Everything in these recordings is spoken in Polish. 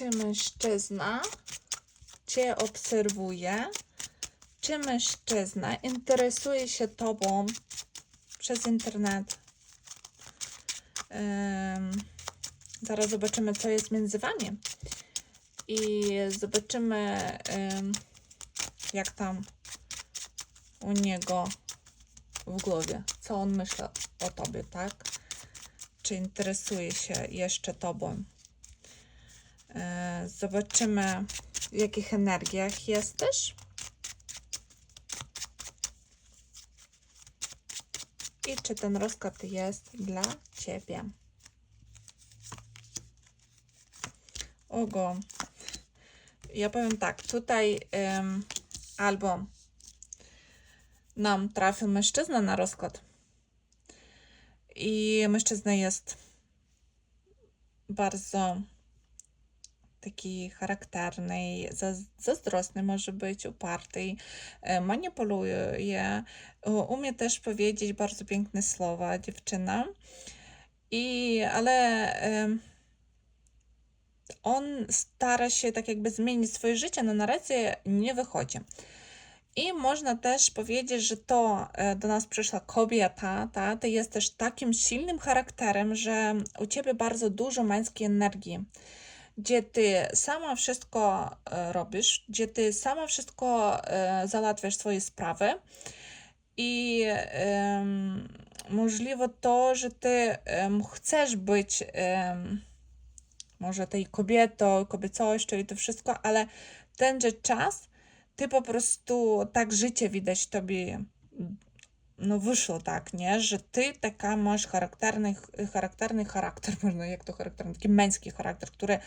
czy mężczyzna Cię obserwuje, czy mężczyzna interesuje się Tobą przez internet. Em, zaraz zobaczymy, co jest między Wami. I zobaczymy, em, jak tam u niego w głowie, co on myśli o Tobie, tak? Czy interesuje się jeszcze Tobą. E, Zobaczymy, w jakich energiach jesteś. I czy ten rozkład jest dla Ciebie. Ogo. Ja powiem tak, tutaj em, albo nam trafił mężczyzna na rozkład i mężczyzna jest bardzo charakterny, zaz- zazdrosny może być, uparty, e, manipuluje, umie też powiedzieć bardzo piękne słowa dziewczyna. I, ale on stara się tak jakby zmienić swoje życie, no na razie nie wychodzi. I można też powiedzieć, że to e, do nas przyszła kobieta, ta, ty jesteś takim silnym charakterem, że u ciebie bardzo dużo męskiej energii, gdzie ty sama wszystko e, robisz, gdzie ty sama wszystko e, załatwiasz swoje sprawy i możliwe to, że ty chcesz być może tej kobietą, kobiecością i to wszystko, ale tenże czas ty po prostu tak życie widać tobie no wyszło tak, nie? Że ty taka masz charakterny, charakterny charakter, można jak to charakterny, taki męski charakter, który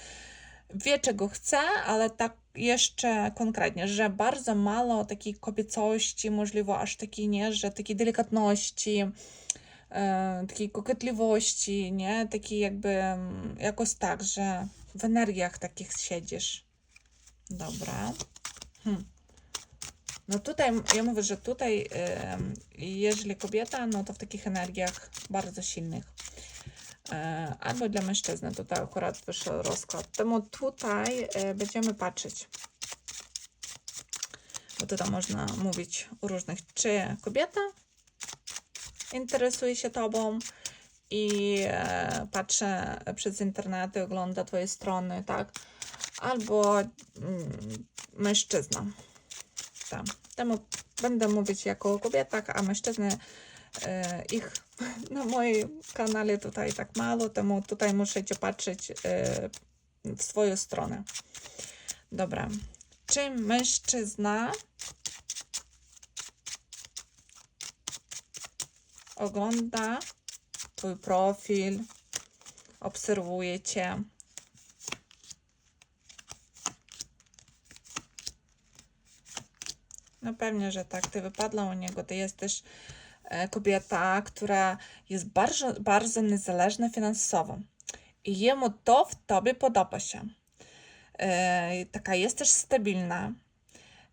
wie czego chce, ale tak jeszcze konkretnie, że bardzo mało takiej kobiecości, możliwe aż takiej, nie, że takiej delikatności, e, takiej koketliwości, nie, takiej jakby jakoś tak, że w energiach takich siedzisz. Dobra. Hm. No tutaj, ja mówię, że tutaj, jeżeli kobieta, no to w takich energiach bardzo silnych. E, Albo dla mężczyzny, tutaj akurat wyszedł rozkład. Temu tutaj e, będziemy patrzeć. Bo tutaj można mówić o różnych, czy kobieta interesuje się tobą i e, patrzę przez internet, ogląda twoje strony, tak? Albo mm, mężczyzna. Tak. Temu będę mówić jako o kobietach, a mężczyzny e, ich na moim kanale tutaj tak mało, temu tutaj musicie patrzeć e, w swoją stronę. Dobra. Czy mężczyzna ogląda twój profil, obserwuje cię? No pewnie, że tak. Ty wypadła u niego. Ty jesteś e, kobieta, która jest bardzo, bardzo niezależna finansowo. I jemu to w tobie podoba się. E, taka jesteś stabilna.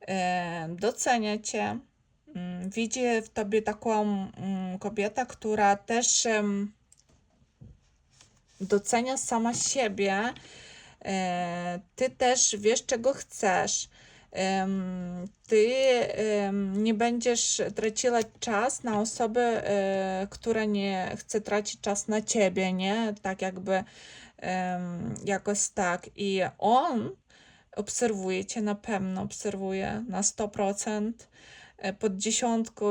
E, docenia cię. Mm, widzi w tobie taką mm, kobietę, która też docenia sama siebie. Ty też wiesz, czego chcesz. Ty nie będziesz traciła czas na osobę, e, która nie chce tracić czas na ciebie, nie? Tak jakby jakoś tak. I on obserwuje cię na pewno, obserwuje na 100%. E, Pod dziesiątką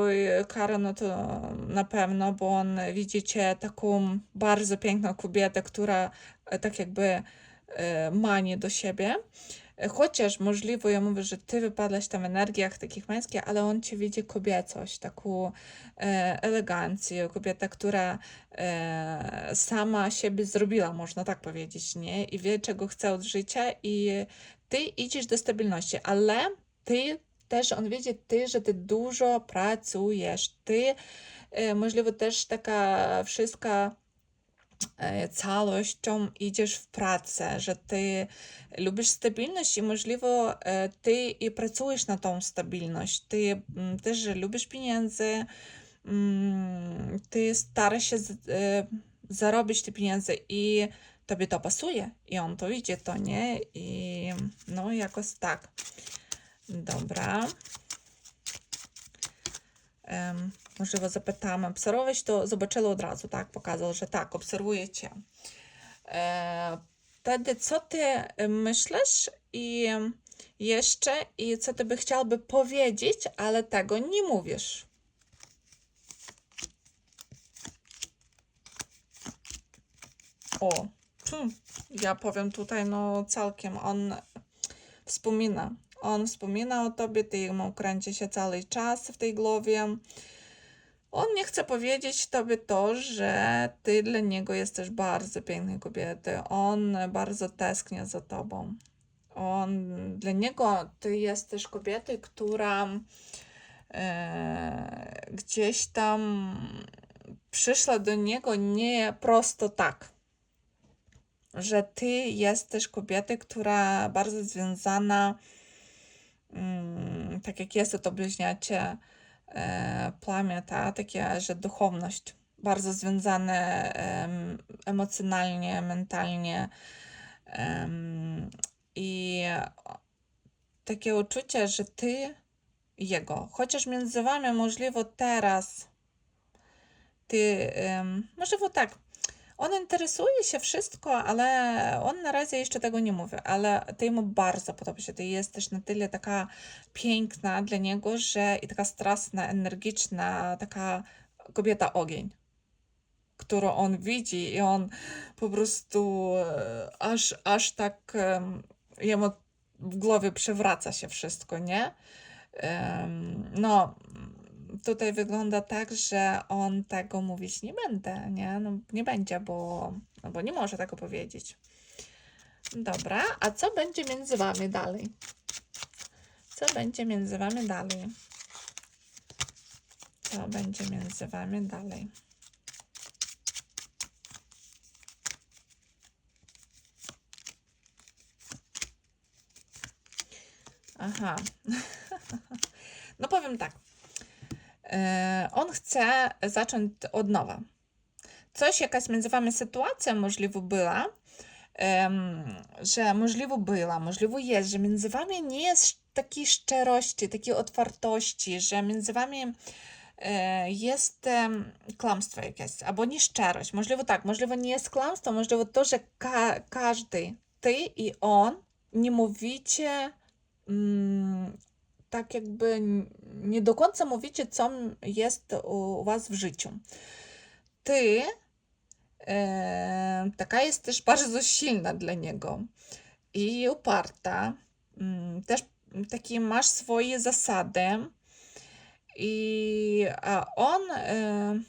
Kara, no to na pewno, bo on widzi cię taką bardzo piękną kobietę, która e, tak jakby e, mani do siebie. Chociaż możliwe, ja mówię, że ty wypadłaś tam w energiach takich męskich, ale on ci widzi kobiecość, taką e, elegancję, kobieta, która e, sama siebie zrobiła, można tak powiedzieć, nie? I wie, czego chce od życia i ty idziesz do stabilności, ale ty też, on widzi ty, że ty dużo pracujesz, ty e, możliwe też taka wszystka całością idziesz w pracę, że ty lubisz stabilność i możliwe e, ty i pracujesz na tą stabilność. Ty mm, też lubisz pieniądze, mm, ty starasz się e, zarobić te pieniądze i tobie to pasuje i on to widzi, to nie i no jakoś tak. Dobra. Obserwować to zobaczyli od razu, tak, pokazał, że tak, obserwuję cię. E, wtedy co ty myślisz i jeszcze i co ty by chciałby powiedzieć, ale tego nie mówisz? O, hmm, ja powiem tutaj, no całkiem on wspomina. On wspomina o tobie, ty mu kręci się cały czas w tej głowie. On nie chce powiedzieć tobie to, że ty dla niego jesteś bardzo piękną kobietą. On bardzo tęsknie za tobą. On, dla niego ty jesteś kobietą, która e, gdzieś tam przyszła do niego nie prosto tak. Że ty jesteś kobietą, która bardzo związana, mm, tak jak jest to bliźniacie e, plamię, ta, takie, że duchowność bardzo związane em, emocjonalnie, mentalnie i takie uczucie, że ty jego, chociaż między wami możliwe teraz ty, możliwe tak, on interesuje się wszystko, ale on na razie jeszcze tego nie mówi, ale ty mu bardzo podoba się. Ty jesteś na tyle taka piękna dla niego, że i taka straszna, energiczna, taka kobieta ogień, którą on widzi i on po prostu e, aż, aż tak em, jemu w głowie przewraca się wszystko, nie? No, tutaj wygląda tak, że on tego mówić nie będę, nie? No, nie będzie, bo, no, bo nie może tego powiedzieć. Dobra, a co będzie między wami dalej? Co będzie między wami dalej? Co będzie między wami dalej? Aha. No powiem tak. E, On chce zacząć od nowa. Coś, jakaś między wami sytuacja możliwa była, że możliwe była, możliwe jest, że między wami nie jest takiej szczerości, takiej otwartości, że między wami e, jest kłamstwo jakieś, albo nieszczerość. Możliwe tak, możliwe nie jest kłamstwo, możliwe to, że ka każdy, ty i on, nie mówicie mm, tak jakby nie do końca mówicie, co jest u, was w życiu. Ty e, taka jesteś bardzo silna dla niego i uparta. Mm, Też takie masz swoje zasady i a on e,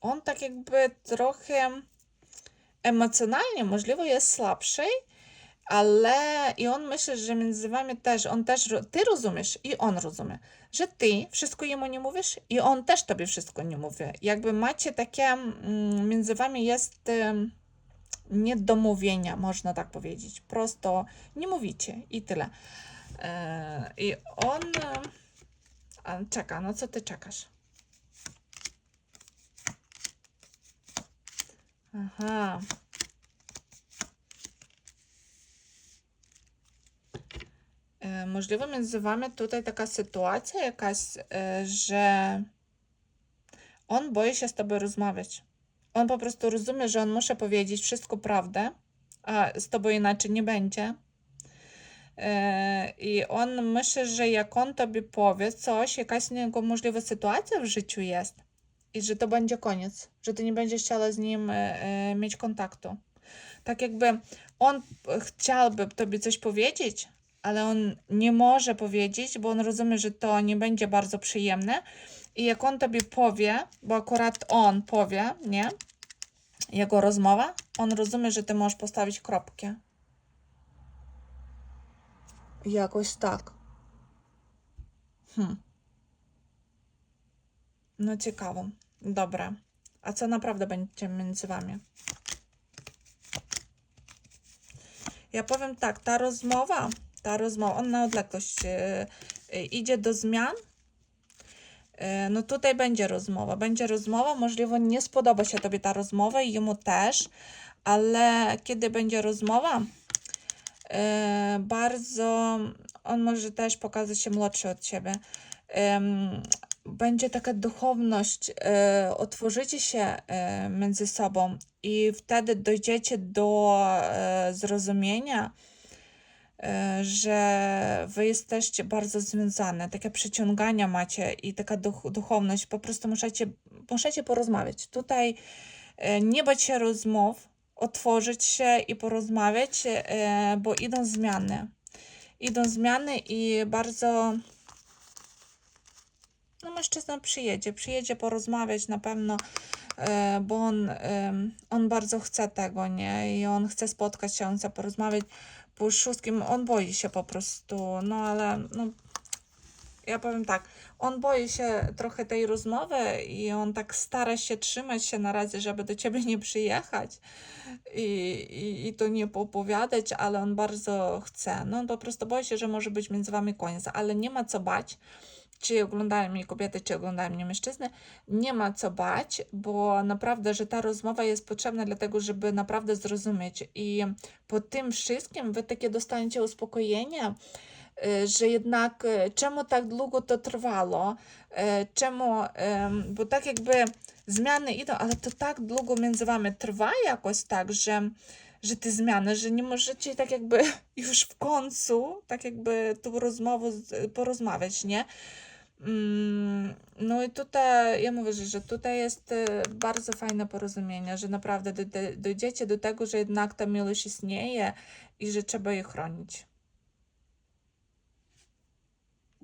on tak jakby trochę emocjonalnie możliwe jest słabszy, ale i on myśli, że między wami też, on też, ty rozumiesz i on rozumie, że ty wszystko jemu nie mówisz i on też tobie wszystko nie mówi. Jakby macie takie, mm, między wami jest niedomówienia, można tak powiedzieć. Prosto nie mówicie i tyle. E, I on czeka, no co ty czekasz? Aha. Między wami tutaj taka sytuacja jakaś, e, że on boi się z tobą rozmawiać. On po prostu rozumie, że on musi powiedzieć wszystko prawdę, a z tobą inaczej nie będzie. E, I on myśli, że jak on tobie powie coś, jakaś niego możliwa sytuacja w życiu jest, i że to będzie koniec, że ty nie będziesz chciała z nim e, e, mieć kontaktu. Tak jakby on chciałby tobie coś powiedzieć, ale on nie może powiedzieć, bo on rozumie, że to nie będzie bardzo przyjemne. I jak on tobie powie, bo akurat on powie, nie? Jego rozmowa, on rozumie, że ty możesz postawić kropkę. Jakoś tak. Hmm. No ciekawo. Dobra. A co naprawdę będzie między wami? Ja powiem tak, ta rozmowa, ta na odległość e, e, idzie do zmian. E, no tutaj będzie rozmowa, będzie rozmowa, możliwe nie spodoba się tobie ta rozmowa i jemu też, ale kiedy będzie rozmowa, bardzo on może też pokazać się młodszy od ciebie. Będzie taka duchowność, otworzycie się między sobą i wtedy dojdziecie do zrozumienia, że wy jesteście bardzo związane, takie przyciągania macie i taka duch, duchowność, po prostu musicie, musicie porozmawiać. Tutaj e, nie bać się rozmów, otworzyć się i porozmawiać, e, bo idą zmiany. Idą zmiany i bardzo no mężczyzna przyjedzie, przyjedzie porozmawiać na pewno, e, bo on, on bardzo chce tego, nie? I on chce spotkać się, on chce porozmawiać. Po szóstkim on boi się po prostu, no ale no, ja powiem tak, on boi się trochę tej rozmowy i on tak stara się trzymać się na razie, żeby do ciebie nie przyjechać i, i, i to nie poopowiadać, ale on bardzo chce. No on po prostu boi się, że może być między wami koniec, ale nie ma co bać czy oglądają mnie kobiety, czy oglądają mnie mężczyzny, nie ma co bać, bo naprawdę, że ta rozmowa jest potrzebna dlatego, żeby naprawdę zrozumieć. I po tym wszystkim wy takie dostaniecie uspokojenie, y, że jednak y, czemu tak długo to trwało, y, czemu, em, bo tak jakby zmiany idą, ale to tak długo między wami trwa jakoś tak, że że te zmiany, że nie możecie tak jakby już w końcu, tak jakby tą rozmowę porozmawiać, nie? Mm, No i tutaj, ja mówię, że, tutaj jest e, bardzo fajne porozumienie, że naprawdę dojdziecie do tego, że jednak ta miłość istnieje i że trzeba jej chronić.